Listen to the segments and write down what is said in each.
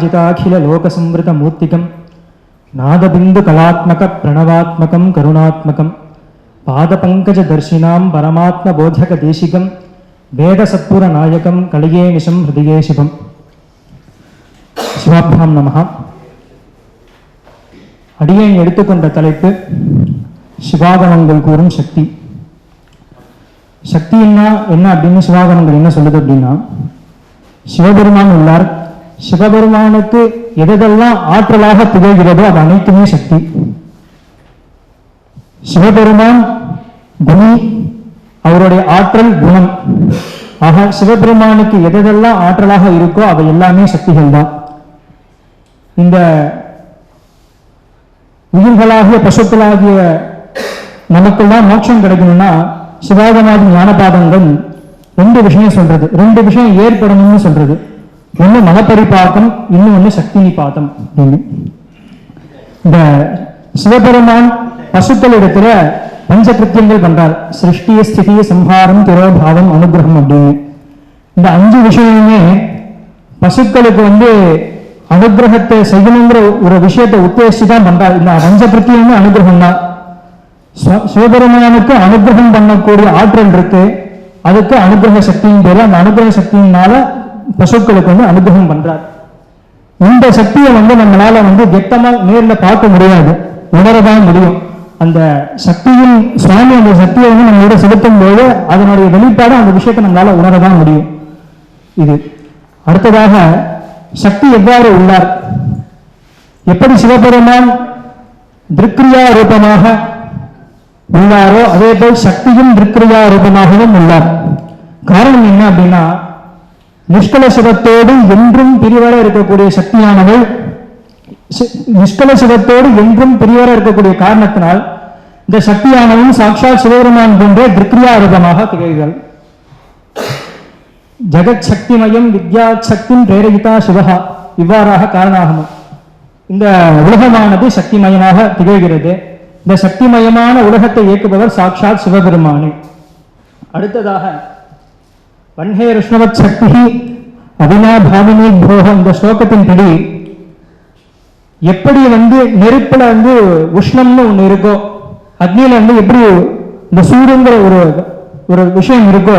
जिताखिललोकसंवृतमूर्तिकं नादबिन्दुकलात्मकप्रणवात्मकं करुणात्मकं पादपङ्कजदर्शिनां परमात्मबोधकदेशिकं वेदसत्पुरनायकं कलिये निशं हृदये शिवम् சிவாபியாம் நமஹா அடியேன் எடுத்துக்கொண்ட தலைப்பு சிவாகமங்கள் கூறும் சக்தி சக்தின்னா என்ன அப்படின்னு சிவாகமங்கள் என்ன சொல்லுது அப்படின்னா சிவபெருமான் உள்ளார் சிவபெருமானுக்கு எதெல்லாம் ஆற்றலாக திகழ்கிறதோ அது அனைத்துமே சக்தி. சிவபெருமான் குணி அவருடைய ஆற்றல் குணம். ஆக சிவபெருமானுக்கு எதெல்லாம் ஆற்றலாக இருக்கோ அவை எல்லாமே சக்திகள் தான். இந்த உயிர்களாகிய பசுக்களாகிய நமக்கெல்லாம் மோட்சம் கிடைக்கணும்னா சிவாகமாதி ஞானபாதங்கள் ரெண்டு விஷயம் சொல்றது. ரெண்டு விஷயம் ஏற்படணும்னு சொல்றது. ஒன்று மனப்பரிபாக்கம் இன்னொன்று சக்தி நிபாத்தம் அப்படின்னு இந்த சிவபெருமான் பசுக்களிடத்துல பஞ்ச கிருத்தியங்கள் பண்றார். சிருஷ்டி ஸ்திதி சம்ஹாரம் திரோபாவம் அனுகிரகம் அப்படின்னு. இந்த அஞ்சு விஷயமுமே பசுக்களுக்கு வந்து அனுகிரகத்தை செய்யணுங்கிற ஒரு விஷயத்தை உத்தேசிச்சு தான் பண்றார். இந்த பஞ்ச கிருத்தியமே அனுகிரகம் தான் சிவபெருமானுக்கு அனுகிரகம் பண்ணக்கூடிய ஆற்றல் இருக்கு. அதுக்கு அனுகிரக சக்தியின் பேர். அந்த அனுகிரக சக்தியினால பசுக்களுக்கு வந்து அனுகிரகம் பண்றார். இந்த சக்தியை வந்து நம்மளால வந்து கெட்டமா நேரில் பார்க்க முடியாது. உணரதான் முடியும். அந்த சக்தியின் சுவாமி அந்த சக்தியை வந்து நம்மளோட செலுத்தும் போது அதனுடைய வெளிப்பாடு அந்த விஷயத்தை நம்மளால உணரதான் முடியும். இது. அடுத்ததாக சக்தி எவ்வாறு உள்ளார்? எப்படி சிவபெருமான் திருக்ரியா ரூபமாக உள்ளாரோ அதே போல் சக்தியும் திருக்ரியா ரூபமாகவும் உள்ளார். காரணம் என்ன அப்படின்னா நிஷ்கல சிவத்தோடு என்றும் பிரிவர இருக்கக்கூடிய சக்தியானவள் நிஷ்கல சிவத்தோடு என்றும் பிரிவர இருக்கக்கூடிய காரணத்தினால் இந்த சக்தியானவன் சாட்சாத் சிவபெருமான் போன்ற திருக்ரியா ரூபமாக திகழ்கள் ஜெகத் சக்திமயம் வித்யா சக்தின் பிரேரகிதா சிவகா இவ்வாறாக காரணாகமம் இந்த உலகமானது சக்திமயமாக திகழ்கிறது. இந்த சக்திமயமான உலகத்தை இயக்குபவர் சாட்சாத் சிவபெருமானே. அடுத்ததாக வன்ஹே ருஷ்ணவத் சக்தி அபினாபாவினி போகம் இந்த ஸ்லோகத்தின் படி எப்படி வந்து நெருப்புல வந்து உஷ்ணம்னு ஒண்ணு இருக்கோ அக்னியில வந்து எப்படி இந்த சூரியங்கிற ஒரு ஒரு விஷயம் இருக்கோ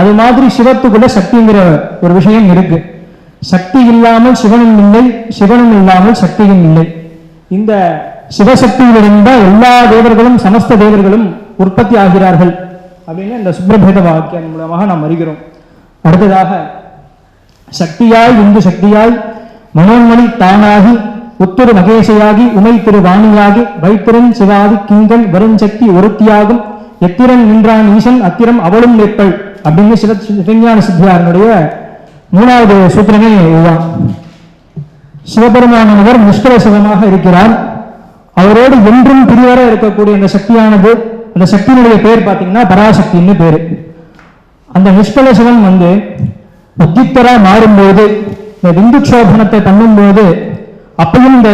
அது மாதிரி சிவத்துக்குள்ள சக்திங்கிற ஒரு விஷயம் இருக்கு. சக்தி இல்லாமல் சிவனும் இல்லை சிவனும் இல்லாமல் சக்தியும் இல்லை. இந்த சிவசக்தியிலிருந்த எல்லா தேவர்களும் சமஸ்த தேவர்களும் உற்பத்தி ஆகிறார்கள். அப்படின்னு இந்த சுப்ரபேத வாக்கியம் மூலமாக நாம் அறிகிறோம். அடுத்ததாக சக்தியாய் இந்து சக்தியாய் மனோன்மணி தானாகி உத்தரு மகேஷையாகி உமை திரு வாணியாகி வைத்திரன் சிவாதி கிங்கன் வருஞ்சக்தி ஒருத்தியாகும். எத்திரன் நின்றான் ஈசன் அத்திரம் அவளும் நிற்பள் அப்படின்னு சில சிவஞான சித்தியாரனுடைய மூணாவது சூத்திரமே இதுதான். சிவபெருமானவர் நிஷ்கல சிவமாக இருக்கிறார். அவரோடு என்றும் பிரிவர இருக்கக்கூடிய அந்த சக்தியானது அந்த சக்தியினுடைய பேர் பார்த்தீங்கன்னா பராசக்தின்னு பேரு. அந்த நிஷ்கல சிவன் வந்து உத்தித்தரா மாறும்போது இந்த விந்து சோபனத்தை பண்ணும்போது அப்பயும் இந்த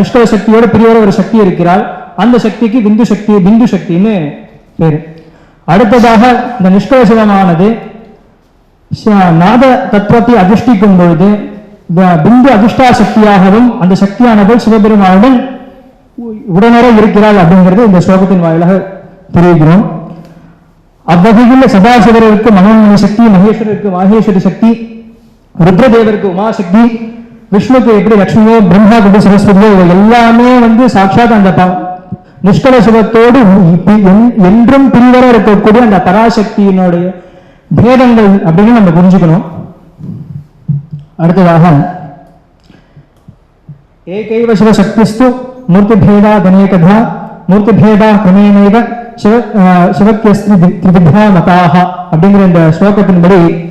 நிஷ்கல சக்தியோட பிரியோட ஒரு சக்தி இருக்கிறாள். அந்த சக்திக்கு விந்து சக்தி பிந்து சக்தின்னு பேரு. அடுத்ததாக இந்த நிஷ்கல சிவமானது நாத தத்துவத்தை அதிர்ஷ்டிக்கும் பொழுது பிந்து அதிர்ஷ்டா சக்தியாகவும் அந்த சக்தியானவள் சிவபெருமானுடன் உடனே இருக்கிறாள் அப்படிங்கிறது இந்த ஸ்லோகத்தின் வாயிலாக தெரிவிக்கிறோம் அவ்வகையில் சதாசிவருக்கு மனோன்மணி சக்தி மகேஸ்வரருக்கு மாகேஸ்வரி சக்தி ருத்ரதேவருக்கு உமாசக்தி விஷ்ணுக்கு எப்படி லட்சுமியோ பிரம்மா குடி சரஸ்வதியோ இவை எல்லாமே வந்து சாட்சாத் அந்த நிஷ்கல சிவத்தோடு என்- என்றும் பின்வர இருக்கக்கூடிய அந்த பராசக்தியினுடைய பேதங்கள் அப்படின்னு நம்ம புரிஞ்சுக்கணும். அடுத்ததாக ஏகைவ சிவசக்திஸ்து மூர்த்திபேதாதனேகதா மூர்த்திபேதா மூர்த்தி பேதா அஹ், சிவத்தியஸ்தி தி- திரிவிதா மதாக அப்படிங்கிற இந்த ஸ்லோகத்தின்படி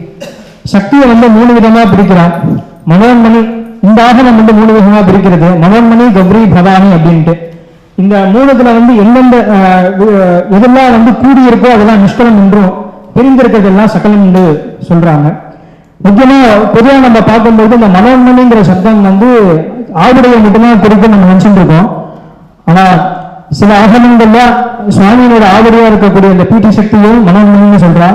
சக்தியை வந்து மூணு விதமா பிரிக்கிறான் மனோன்மணி இந்த ஆகமம் வந்து மூணு விதமா பிரிக்கிறது. மனோன்மணி கௌரி பவானி அப்படின்ட்டு. இந்த மூணுத்துல வந்து எந்தெந்த எதெல்லாம் வந்து கூடியிருக்கோ அதெல்லாம் நிஷ்கலம் என்றும் பிரிந்திருக்கிறதெல்லாம் சகலம் என்று சொல்றாங்க. முக்கியமா பொதுவாக நம்ம பார்க்கும்போது இந்த மனோன்மணிங்கிற சப்தம் வந்து ஆவுடைய மட்டும்தான் குறித்து நம்ம நினைச்சுட்டு இருக்கோம். ஆனா சில ஆகமங்கள்ல சுவாமியோட ஆவடியா இருக்கக்கூடிய இந்த பீட்டி சக்தியும் மனோன்மணின்னு சொல்றா.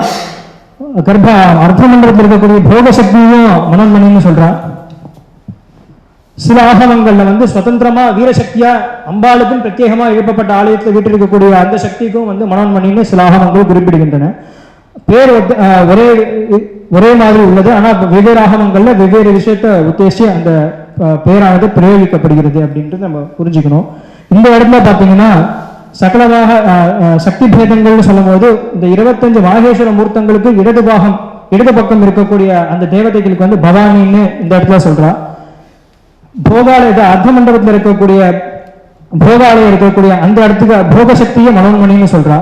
கர்ப்ப அர்த்த மண்டலத்தில் இருக்கக்கூடிய போக சக்தியும் மனோன்மணின்னு சொல்றா. சில ஆகமங்கள்ல வந்து சுதந்திரமா வீரசக்தியா அம்பாளுக்கும் பிரத்யேகமா எழுப்பப்பட்ட ஆலயத்தில் வீட்டிருக்கக்கூடிய அந்த சக்திக்கும் வந்து மனோன்மணின்னு சில ஆகமங்கள் குறிப்பிடுகின்றன. பேர் ஒரே ஒரே மாதிரி உள்ளது. ஆனா வெவ்வேறு ஆகமங்கள்ல வெவ்வேறு விஷயத்தை உத்தேசிச்சு அந்த பேரானது பிரயோகிக்கப்படுகிறது அப்படின்ட்டு நம்ம புரிஞ்சுக்கணும். இந்த இடத்துல பார்த்தீங்கன்னா சகலவாக சக்தி பேதங்கள்னு சொல்லும் போது இந்த இருபத்தஞ்சு மாகேஸ்வர மூர்த்தங்களுக்கு இடது பாகம் இடது பக்கம் இருக்கக்கூடிய அந்த தேவதைகளுக்கு வந்து பவானின்னு இந்த இடத்துல சொல்றா. போகாலய அர்த்த மண்டபத்தில் இருக்கக்கூடிய போகாலயம் இருக்கக்கூடிய அந்த இடத்துக்கு போகசக்தியை மனோன்மணின்னு சொல்றா.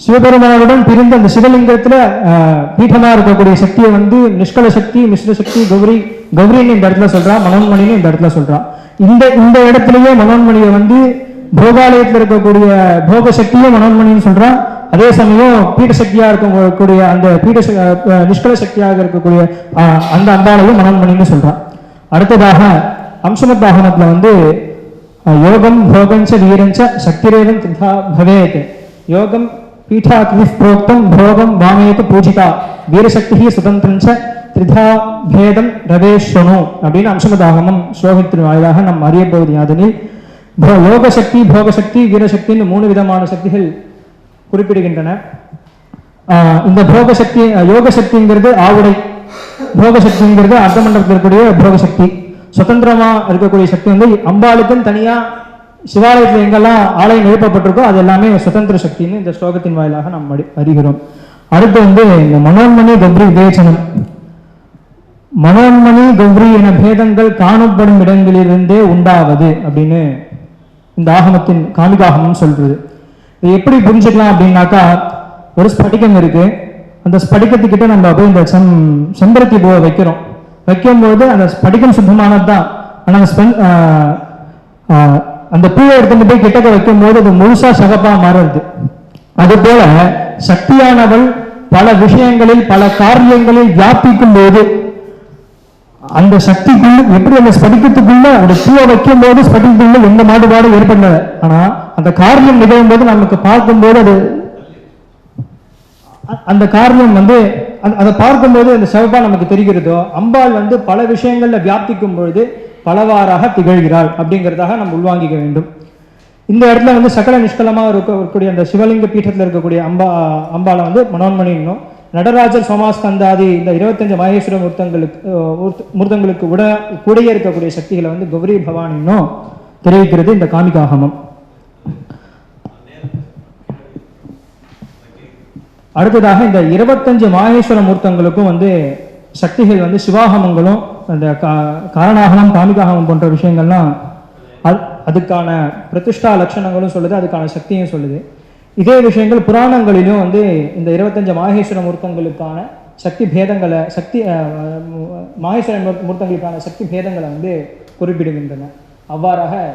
சிவபெருமானுடன் பிரிந்த அந்த சிவலிங்கத்துல ஆஹ், இருக்கக்கூடிய சக்தியை வந்து நிஷ்கல சக்தி மிஸ்ர சக்தி கௌரி கௌரின்னு இந்த இடத்துல சொல்றா மனோன்மணின்னு இந்த இடத்துல சொல்றா. இந்த இந்த இடத்துலயே மனோன்மணியை வந்து போகாலயத்தில் இருக்கக்கூடிய போக சக்தியும் மனோன்மணின்னு சொல்றா. அதே சமயம் பீட சக்தியா இருக்கக்கூடிய அந்த பீட நிஷ்கல சக்தியாக இருக்கக்கூடிய அந்த அம்பாளையும் மனோன்மணின்னு சொல்றான் அடுத்ததாக அம்சமத் வந்து யோகம் போகஞ்ச வீரஞ்ச சக்திரேவம் திதா பவேத். யோகம் பீఠாக்னி புரோக்தம் போகம் வாமேத பூஜிதா. வீரசக்தி சுதந்திரஞ்ச திரிதா பேதம் ரவேஸ்வனு அப்படின்னு அம்சமதாகமம் ஸ்லோகத்தின் வாயிலாக நாம் அறிய போவது யாதனில் லோகசக்தி போகசக்தி சக்தி வீரசக்தின்னு மூணு விதமான சக்திகள் குறிப்பிடுகின்றன. ஆஹ் இந்த போகசக்தி சக்தி யோக சக்திங்கிறது ஆவுடை. போகசக்திங்கிறது அர்த்த மண்டபத்தில் இருக்கக்கூடிய போகசக்தி. சுதந்திரமா இருக்கக்கூடிய சக்தி வந்து அம்பாளுக்கும் தனியா சிவாலயத்தில் எங்கெல்லாம் ஆலயம் எழுப்பப்பட்டிருக்கோ அது எல்லாமே சுதந்திர சக்தின்னு இந்த ஸ்லோகத்தின் வாயிலாக நாம் அறி- அறிகிறோம். அடுத்து வந்து இந்த மனோன்மணி கப்ரி விவேச்சனம். மனோன்மணி கௌரி என பேதங்கள் காணப்படும் இடங்களிலிருந்தே உண்டாவது அப்படின்னு இந்த ஆகமத்தின் காமிகாகமம் சொல்றது. இது எப்படி புரிஞ்சுக்கலாம் அப்படின்னாக்கா ஒரு ஸ்படிகம் இருக்கு. அந்த ஸ்படிகத்துக்கிட்ட நம்ம போய் இந்த செம் செம்பருத்தி பூவை வைக்கிறோம். வைக்கும்போது அந்த ஸ்படிகம் சுத்தமானது தான் ஆனால் ஸ்பென் அந்த பூவை எடுத்துட்டு போய் கிட்டக்க வைக்கும்போது அது முழுசா சகப்பா மாறுறது. அது போல சக்தியானவள் பல விஷயங்களில் பல காரியங்களில் வியாபிக்கும் போது அந்த சக்திக்குள்ள எப்படி அந்த ஸ்படிக்கத்துக்குள்ள ஒரு பூவை வைக்கும் போது ஸ்படிக்கத்துக்குள்ள எந்த மாடுபாடும் ஏற்படல. ஆனா அந்த காரியம் நிகழும் போது நமக்கு பார்க்கும்போது அது அந்த காரியம் வந்து அந்த- அதை பார்க்கும்போது அந்த சிவப்பா நமக்கு தெரிகிறதோ அம்பாள் வந்து பல விஷயங்கள்ல வியாபிக்கும் பொழுது பலவாறாக திகழ்கிறாள் அப்படிங்கிறதாக நம்ம உள்வாங்கிக்க வேண்டும். இந்த இடத்துல வந்து சகல நிஷ்கலமாக இருக்க இருக்கக்கூடிய அந்த சிவலிங்க பீட்டத்தில் இருக்கக்கூடிய அம்பா அம்பாளை வந்து மனோன்மணின்னும் நடராஜர் சோமாஸ்கந்தாதி இந்த இருபத்தஞ்சு மகேஸ்வர மூர்த்தங்களுக்கு மூர்த்தங்களுக்கு உட கூடையே இருக்கக்கூடிய சக்திகளை வந்து கௌரி பவானின்னும் தெரிவிக்கிறது இந்த காமிகாகமம். அடுத்ததாக இந்த இருபத்தஞ்சு மாகேஸ்வர மூர்த்தங்களுக்கும் வந்து சக்திகள் வந்து சிவாகமங்களும் அந்த கா- காரணாகமம் காமிகாகமம் போன்ற விஷயங்கள்லாம் அது- அதுக்கான பிரதிஷ்டா லட்சணங்களும் சொல்லுது அதுக்கான சக்தியும் சொல்லுது. இதே விஷயங்கள் புராணங்களிலும் வந்து இந்த இருபத்தஞ்சு மாகேஸ்வர மூர்த்தங்களுக்கான சக்தி பேதங்களை சக்தி மாகேஸ்வர மூர்த்தங்களுக்கான சக்தி பேதங்களை வந்து குறிப்பிடுகின்றன. அவ்வாறாக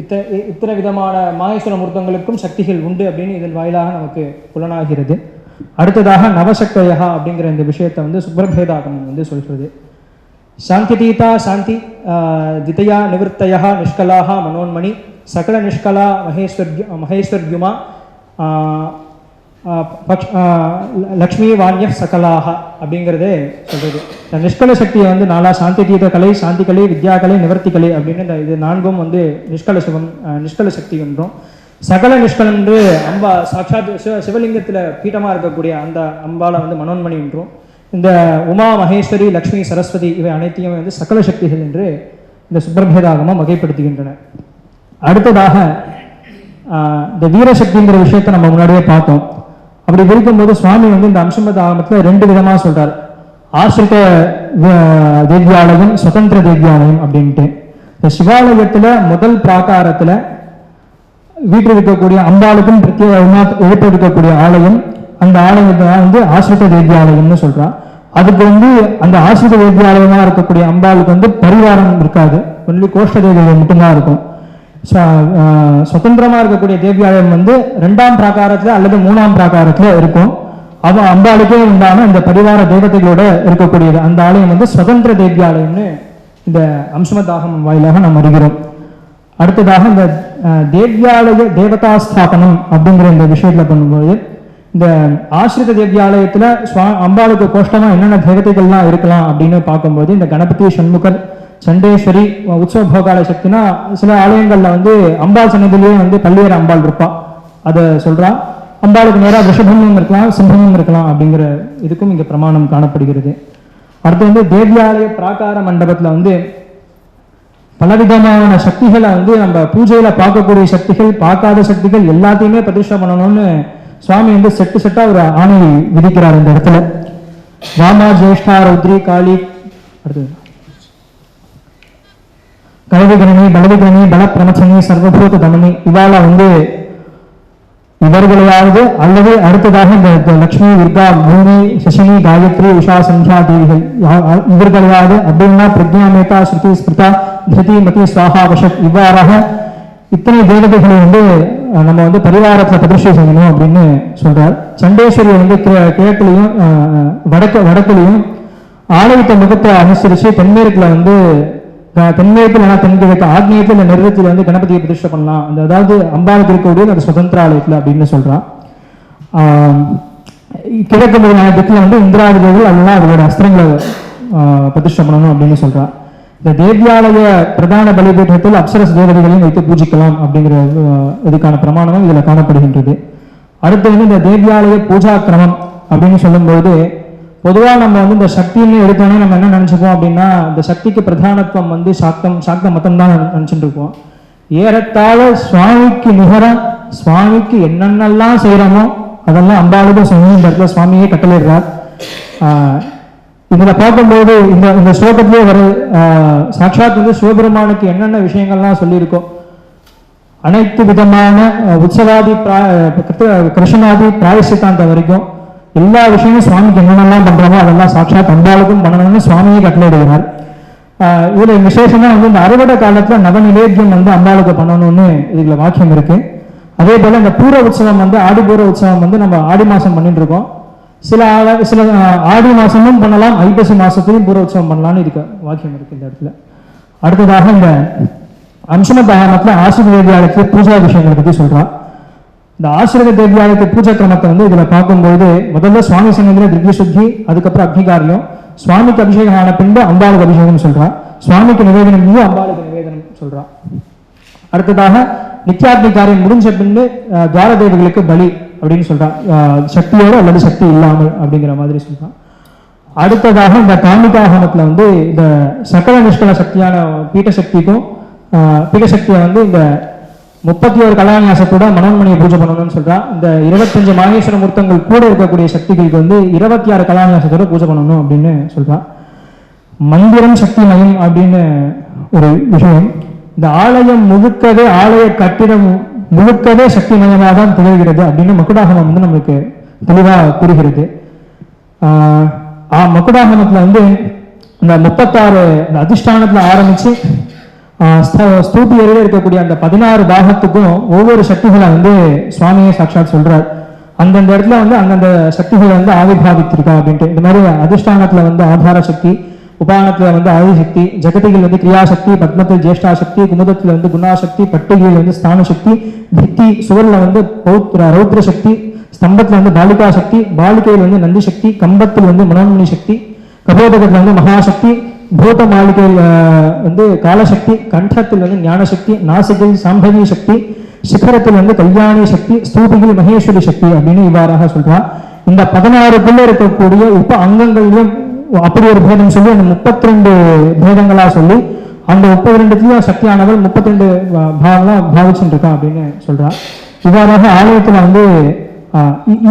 இத்த இ- இத்தனை விதமான மாகேஸ்வர மூர்த்தங்களுக்கும் சக்திகள் உண்டு அப்படின்னு இதன் வாயிலாக நமக்கு புலனாகிறது. அடுத்ததாக நவசக்தயா அப்படிங்கிற இந்த விஷயத்தை வந்து சுப்பிரபேதாகமம் வந்து சொல்கிறது. சாந்திதீதா சாந்தி திதையா திதயா நிவர்த்தயா நிஷ்கலாக மனோன்மணி சகல நிஷ்கலா மகேஸ்வர்ய மகேஸ்வர்யுமா பக்ஷ்- லக்ஷ்மி வாணிய சகலாக அப்படிங்கிறதே சொல்கிறது இந்த நிஷ்கல சக்தியை வந்து நாலா சாந்தி தீத கலை சாந்தி கலை வித்யா கலை நிவர்த்தி கலை அப்படின்னு இந்த இது நான்கும் வந்து நிஷ்கல சிவம் நிஷ்கல சக்தி என்றும் சகல நிஷ்கலம் என்று அம்பா சாட்சாத் சிவ சிவலிங்கத்தில் பீட்டமாக இருக்கக்கூடிய அந்த அம்பாவை வந்து மனோன்மணி என்றும் இந்த உமா மகேஸ்வரி லக்ஷ்மி சரஸ்வதி இவை அனைத்தையும் வந்து சகல சக்திகள் என்று இந்த சுப்பிரபேதாகமாக வகைப்படுத்துகின்றன. அடுத்ததாக இந்த வீரசக்திங்கிற விஷயத்தை நம்ம முன்னாடியே பார்த்தோம். அப்படி இருக்கும்போது சுவாமி வந்து இந்த அம்சமத ஆகமத்தில் ரெண்டு விதமாக சொல்றார். ஆசிரித தேவியாலயம் சுதந்திர தேவியாலயம் அப்படின்ட்டு. இந்த சிவாலயத்தில் முதல் பிராகாரத்தில் வீட்டில் இருக்கக்கூடிய அம்பாளுக்கும் பிரத்யேகமாக எழுப்ப இருக்கக்கூடிய ஆலயம் அந்த ஆலயத்தை தான் வந்து ஆசிரித தேவியாலயம்னு சொல்கிறான் அதுக்கு வந்து அந்த ஆசிரித தேவியாலயமாக இருக்கக்கூடிய அம்பாளுக்கு வந்து பரிவாரம் இருக்காது. ஒன்லி கோஷ்ட தேவியாலயம் மட்டும்தான் இருக்கும். சுதந்திரமாக சுதந்திரமா இருக்கக்கூடிய தேவியாலயம் வந்து ரெண்டாம் பிராகாரத்துல அல்லது மூணாம் பிராகாரத்துல இருக்கும். அவ அம்பாளுக்கே உண்டான இந்த பரிவார தேவதைகளோட இருக்கக்கூடியது. அந்த ஆலயம் வந்து சுதந்திர தேவியாலயம்னு இந்த அம்சமதாகம் வாயிலாக நாம் அறிகிறோம். அடுத்ததாக இந்த தேவியாலய தேவ்யாலய தேவதா ஸ்தாபனம் அப்படிங்கிற இந்த விஷயத்துல பண்ணும்போது இந்த ஆசிரித தேவியாலயத்தில் சுவா அம்பாளுக்கு கோஷ்டமா என்னென்ன தேவதைகள்லாம் இருக்கலாம் அப்படின்னு பார்க்கும்போது இந்த கணபதி சண்முகர் சண்டேஸ்வரி உற்சவ போகால சக்தினா சில ஆலயங்கள்ல வந்து அம்பாள் சன்னதிலேயே வந்து பல்வேறு அம்பாள் இருப்பா. அதை சொல்றா. அம்பாளுக்கு நேராக ரிஷபமும் இருக்கலாம் சிம்மமும் இருக்கலாம் அப்படிங்கிற இதுக்கும் இங்க பிரமாணம் காணப்படுகிறது. அடுத்து வந்து தேவியாலய பிராகார மண்டபத்துல வந்து பலவிதமான சக்திகளை வந்து நம்ம பூஜையில பார்க்கக்கூடிய சக்திகள் பார்க்காத சக்திகள் எல்லாத்தையுமே பிரதிஷ்டை பண்ணணும்னு சுவாமி வந்து செட்டு செட்டா ஒரு ஆணை விதிக்கிறார் இந்த இடத்துல. வாமா ஜேஷ்டா ரௌத்ரி காளி அடுத்தது. கலவிகரணி பலவிகரணி பல பிரமச்சனி சர்வபூத தமனி இவால வந்து இவர்களையாவது அல்லது அடுத்ததாக இந்த லக்ஷ்மி துர்கா பூமி சசினி காயத்ரி உஷா சந்தியா தேவிகள். இவர்களையாவது அப்படின்னா பிரக்ஞா மேதா ஸ்ருதி ஸ்மிருதா திருதி மதி சுவாகா வஷத் இவ்வாறாக இத்தனை தேவதைகளை வந்து நம்ம வந்து பரிவாரத்தை பிரதிஷ்டை செய்யணும் அப்படின்னு சொல்றார். சண்டேஸ்வரி வந்து கிழக்குலையும் வடக்கு வடக்குலையும் ஆலயத்தை முகத்தை அனுசரித்து தென்மேற்குல வந்து அஹ், தென்மேற்குல இல்லைனா தென்கிழக்கு ஆக்னேயத்துல நிறுவத்தில் வந்து கணபதியை பிரதிஷ்டை பண்ணலாம். அந்த அதாவது அம்பாளுக்கு இருக்கக்கூடிய அந்த சுதந்திர ஆலயத்தில் அப்படின்னு சொல்கிறான் கிழக்கு முதலான திக்கில் வந்து இந்திராதி தேவர்கள் அதெல்லாம் அவரோட அஸ்திரங்களை ஆஹ், பிரதிஷ்டை பண்ணணும் அப்படின்னு சொல்கிறான் இந்த தேவியாலய பிரதான பலிபீட்டத்தில் அப்சரஸ் தேவதைகளையும் வைத்து பூஜிக்கலாம் அப்படிங்கிற இதுக்கான பிரமாணமும் இதில் காணப்படுகின்றது. அடுத்து வந்து இந்த தேவியாலய பூஜா கிரமம் அப்படின்னு சொல்லும்போது பொதுவாக நம்ம வந்து இந்த சக்தின்னு எடுத்தோன்னே நம்ம என்ன நினச்சிப்போம் அப்படின்னா இந்த சக்திக்கு பிரதானத்துவம் வந்து சாக்தம் சாக்த மதம் தான் நினைச்சுட்டு ஏறத்தாழ சுவாமிக்கு நிகரம் சுவாமிக்கு என்னென்னலாம் செய்கிறோமோ அதெல்லாம் அம்பாளுக்கும் சுவாமி இந்த இடத்துல சுவாமியே கட்டளையிடுறார். இதில் பார்க்கும்போது இந்த இந்த ஸ்லோகத்திலே வர சாட்சாத் வந்து சிவபெருமானுக்கு என்னென்ன விஷயங்கள்லாம் சொல்லியிருக்கோம் அனைத்து விதமான உற்சவாதி பிரா- கிருஷ்ணாதி பிராயசித்தாந்த வரைக்கும் எல்லா விஷயமும் சுவாமிக்கு என்னென்னலாம் பண்றோமோ அதெல்லாம் சாட்சாத் அம்பாளுக்கும் பண்ணணும்னு சுவாமியே கட்டளையிடுகிறார். ஆஹ் இதுல விசேஷமா வந்து இந்த அறுவடை காலத்துல நவநிவேத்தியம் வந்து அம்பாளுக்கு பண்ணணும்னு இதுல வாக்கியம் இருக்கு. அதே போல இந்த பூர உற்சவம் வந்து ஆடி பூர உற்சவம் வந்து நம்ம ஆடி மாசம் பண்ணிட்டு இருக்கோம். சில சில ஆடி மாசமும் பண்ணலாம் ஐப்பசி மாதத்துலையும் பூர உற்சவம் பண்ணலாம்னு இருக்க வாக்கியம் இருக்கு இந்த இடத்துல. அடுத்ததாக இந்த அம்சன தாமத்துல ஆசிரிய பூஜா விஷயங்களை பத்தி சொல்றான் இந்த ஆசிரிய தேவியாலயத்து பூஜை கிரமத்தை வந்து இதுல பார்க்கும்போது முதல்ல சுவாமி சன்னதியில திவ்ய சுத்தி அதுக்கப்புறம் அக்னிகாரியம் சுவாமிக்கு அபிஷேகம் ஆன பின்பு அம்பாளுக்கு அபிஷேகம் சொல்கிறான் சுவாமிக்கு நிவேதனம் செய்யும் அம்பாளுக்கு நிவேதனம் சொல்கிறான் அடுத்ததாக நித்யாத்மி காரியம் முடிஞ்ச பின்பு துவார தேவிகளுக்கு பலி அப்படின்னு சொல்றான் சக்தியோட அல்லது சக்தி இல்லாமல் அப்படிங்கிற மாதிரி சொல்றான் அடுத்ததாக இந்த காமிகாகமத்துல வந்து இந்த சக்கர நிஷ்கல சக்தியான பீட்டசக்திக்கும் பீட்டசக்தியை சக்தியை வந்து இந்த முப்பத்தி ஒரு கலாநியாசத்தோட மனோன்மணியை பூஜை பண்ணணும்னு சொல்றா. இந்த இருபத்தஞ்சு மாகேஸ்வர மூர்த்தங்கள் கூட இருக்கக்கூடிய சக்திகளுக்கு வந்து இருபத்தி ஆறு கலாநியாசத்தோட பூஜை பண்ணணும் அப்படின்னு சொல்றா. மந்திரம் சக்தி மயம் அப்படின்னு ஒரு விஷயம். இந்த ஆலயம் முழுக்கவே ஆலய கட்டிடம் முழுக்கவே சக்தி மயமாக தான் திகழ்கிறது அப்படின்னு மக்குடாகமம் வந்து நமக்கு தெளிவா கூறுகிறது. ஆஹ் ஆஹ் வந்து இந்த முப்பத்தாறு இந்த அதிஷ்டானத்துல ஆரம்பிச்சு ஸ்தூபி அருகே இருக்கக்கூடிய அந்த பதினாறு பாகத்துக்கும் ஒவ்வொரு சக்திகளை வந்து சுவாமியே சாட்சாத் சொல்றார். அந்தந்த இடத்துல வந்து அந்தந்த சக்திகளை வந்து ஆவிர்வாதித்திருக்கா அப்படின்ட்டு. இந்த மாதிரி அதிஷ்டானத்துல வந்து ஆதார சக்தி உபானத்துல வந்து ஆதிசக்தி ஜெகதிகள் வந்து கிரியாசக்தி பத்மத்தில் ஜேஷ்டா சக்தி குமுதத்துல வந்து குணாசக்தி பட்டுகையில் வந்து ஸ்தான சக்தி பித்தி சுவர்ல வந்து பௌத்ர ரௌத்ர சக்தி ஸ்தம்பத்துல வந்து பாலிகா சக்தி பாலிகையில் வந்து நந்தி சக்தி கம்பத்தில் வந்து மனோன்மணி சக்தி கபோதகத்துல வந்து மகாசக்தி பூத மாளிகையில் வந்து காலசக்தி கண்டத்தில் வந்து ஞானசக்தி நாசிகில் சாம்பவி சக்தி சிகரத்தில் வந்து கல்யாணி சக்தி ஸ்தூபியில் மகேஸ்வரி சக்தி அப்படின்னு இவ்வாறாக சொல்றா. இந்த பதினாறுக்குள்ள இருக்கக்கூடிய உப அங்கங்கள்லயும் அப்படி ஒரு பேதம் சொல்லி அந்த முப்பத்தி ரெண்டு பேதங்களா சொல்லி அந்த முப்பத்தி ரெண்டுத்தையும் சக்தியானவள் முப்பத்தி ரெண்டு பாவங்களா பாவிச்சுட்டு இருக்கா அப்படின்னு சொல்றா. இவ்வாறாக ஆலயத்துல வந்து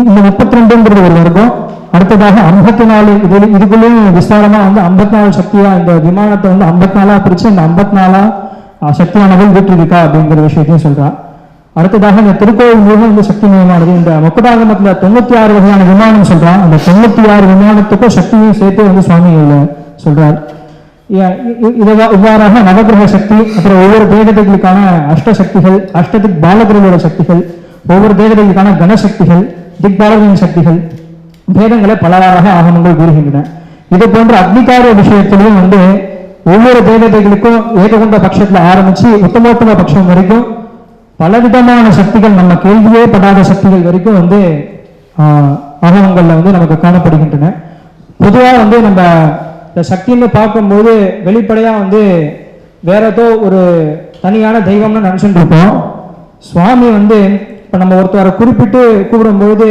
இந்த முப்பத்தி ரெண்டுங்கிறது ஒரு வர்க்கம். அடுத்ததாக ஐம்பத்தி நாலு இது இதுக்குள்ளேயும் விசாரமாக வந்து ஐம்பத்தி நாலு சக்தியா இந்த விமானத்தை வந்து ஐம்பத்தி நாலா பிரிச்சு அந்த ஐம்பத்தி நாலா சக்தியானவள் வீட்டிருக்கா அப்படிங்கிற விஷயத்தையும் சொல்றா. அடுத்ததாக இந்த திருக்கோவில் முழுவதும் வந்து சக்தி மயமானது இந்த முக்கடாகமத்துல தொண்ணூத்தி ஆறு வகையான விமானம் சொல்றான் அந்த தொண்ணூத்தி ஆறு விமானத்துக்கும் சக்தியும் சேர்த்து வந்து சுவாமி சொல்கிறார் சொல்றார். இவ்வாறாக நவகிரக சக்தி அப்புறம் ஒவ்வொரு தேவதைகளுக்கான அஷ்ட சக்திகள் அஷ்டதிக் பாலகிரகோட சக்திகள் ஒவ்வொரு தேவதைகளுக்கான கனசக்திகள் திக்பாலகின் சக்திகள் பேதங்களை பலவாறாக ஆகமங்கள் கூறுகின்றன. இது போன்ற அக்னிகார விஷயத்திலும் வந்து ஒவ்வொரு தேவதைகளுக்கும் ஏககுண்ட பட்சத்தில் ஆரம்பிச்சு உத்தமோத்தம பட்சம் வரைக்கும் பலவிதமான சக்திகள் நம்ம கேள்வியே படாத சக்திகள் வரைக்கும் வந்து ஆஹ், வந்து நமக்கு காணப்படுகின்றன. பொதுவாக வந்து நம்ம இந்த சக்தின்னு பார்க்கும்போது வெளிப்படையாக வந்து வேற ஏதோ ஒரு தனியான தெய்வம்னு நினச்சிட்டு இருப்போம். சுவாமி வந்து இப்போ நம்ம ஒருத்தரை குறிப்பிட்டு கூப்பிடும்போது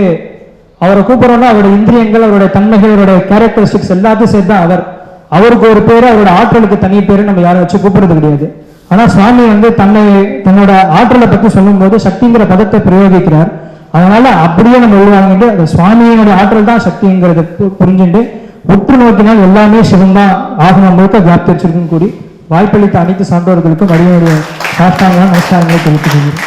அவரை கூப்பிடறோம்னா அவருடைய இந்திரியங்கள் அவருடைய தன்மைகள் அவருடைய கேரக்டரிஸ்டிக்ஸ் எல்லாத்தையும் சேர்த்து தான் அவர். அவருக்கு ஒரு பேரு அவரோட ஆற்றலுக்கு தனி பேர் நம்ம யாரும் வச்சு கூப்பிடுறது கிடையாது. ஆனால் சுவாமி வந்து தன்னை தன்னோட ஆற்றலை பற்றி சொல்லும்போது சக்திங்கிற பதத்தை பிரயோகிக்கிறார். அதனால அப்படியே நம்ம உருவாங்கிட்டு அந்த சுவாமியினுடைய ஆற்றல் தான் சக்திங்கிறத புரிஞ்சுட்டு உற்று நோக்கினால் எல்லாமே சிவம் தான் ஆகமம் முழுக்க வியாப்தி வச்சிருக்குன்னு கூறி வாய்ப்பளித்த அனைத்து சான்றோர்களுக்கும் வழியுடைய சாஸ்தாங்க நமஸ்காரங்களை தெரிவித்துக் கொள்கிறேன்.